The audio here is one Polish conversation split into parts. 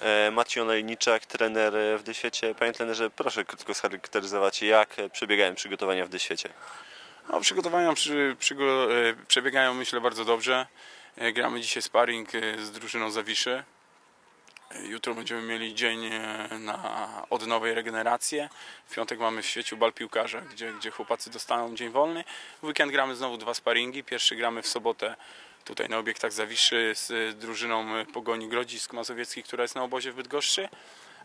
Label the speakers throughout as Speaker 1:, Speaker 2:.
Speaker 1: E, Maciej Olejniczak, trener w Dyświecie. Panie trenerze, proszę krótko scharakteryzować, jak przebiegają przygotowania w Dyświecie.
Speaker 2: No, przygotowania przy, e, przebiegają myślę bardzo dobrze. E, Gramy dzisiaj sparring e, z drużyną Zawiszy. E, Jutro będziemy mieli dzień e, na odnowę regenerację. W piątek mamy w świeciu bal piłkarza, gdzie, gdzie chłopacy dostaną dzień wolny. W weekend gramy znowu dwa sparingi. Pierwszy gramy w sobotę tutaj na obiektach Zawiszy z drużyną Pogoni Grodzisk Mazowiecki, która jest na obozie w Bydgoszczy.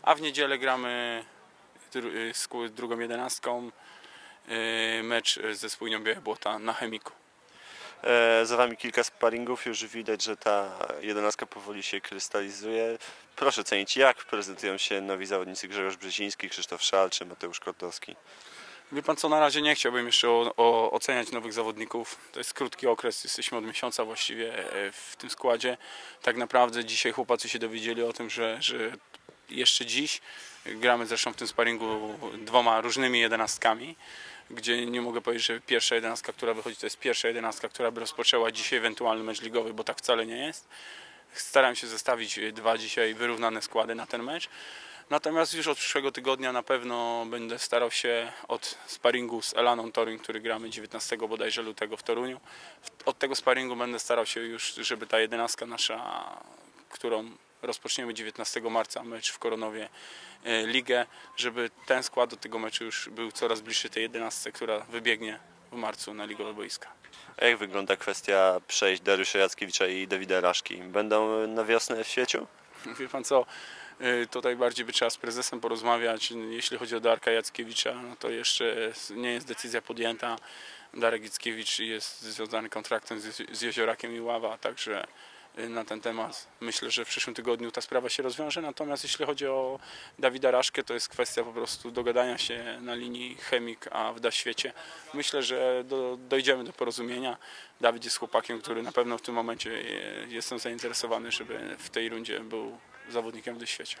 Speaker 2: A w niedzielę gramy z drugą jedenastką e, mecz ze Spójnią Białe Błota na Chemiku.
Speaker 1: E, Za Wami kilka sparingów, już widać, że ta jedenastka powoli się krystalizuje. Proszę cenić, jak prezentują się nowi zawodnicy Grzegorz Brzeziński, Krzysztof Szal czy Mateusz Kotowski.
Speaker 2: Wie pan co, na razie nie chciałbym jeszcze o, o, oceniać nowych zawodników. To jest krótki okres, jesteśmy od miesiąca właściwie e, w tym składzie. Tak naprawdę dzisiaj chłopacy się dowiedzieli o tym, że, że jeszcze dziś gramy zresztą w tym sparingu dwoma różnymi jedenastkami, gdzie nie mogę powiedzieć, że pierwsza jedenastka, która wychodzi, to jest pierwsza jedenastka, która by rozpoczęła dzisiaj ewentualny mecz ligowy, bo tak wcale nie jest. Staram się zestawić dwa dzisiaj wyrównane składy na ten mecz. Natomiast już od przyszłego tygodnia na pewno będę starał się od sparingu z Elaną Toruń, który gramy 19 bodajże lutego w Toruniu. Od tego sparingu będę starał się już, żeby ta jedenastka nasza, którą rozpoczniemy 19 marca, mecz w Koronowie e, ligę, żeby ten skład do tego meczu już był coraz bliższy tej jedenastce, która wybiegnie w marcu na ligowe boiska.
Speaker 1: A jak wygląda kwestia przejść Dariusza Jackiewicza i Dawida Raszki? Będą na wiosnę w świeciu?
Speaker 2: Wie pan co, y, tutaj bardziej by trzeba z prezesem porozmawiać. Jeśli chodzi o Darka Jackiewicza, no to jeszcze nie jest decyzja podjęta. Darek Jackiewicz jest związany kontraktem z, Jeziorakiem i Ława, także na ten temat myślę, że w przyszłym tygodniu ta sprawa się rozwiąże. Natomiast jeśli chodzi o Dawida Raszkę, to jest kwestia po prostu dogadania się na linii chemik, a w da świecie. Myślę, że do, dojdziemy do porozumienia. Dawid jest chłopakiem, który na pewno w tym momencie jestem zainteresowany, żeby w tej rundzie był zawodnikiem w świecie.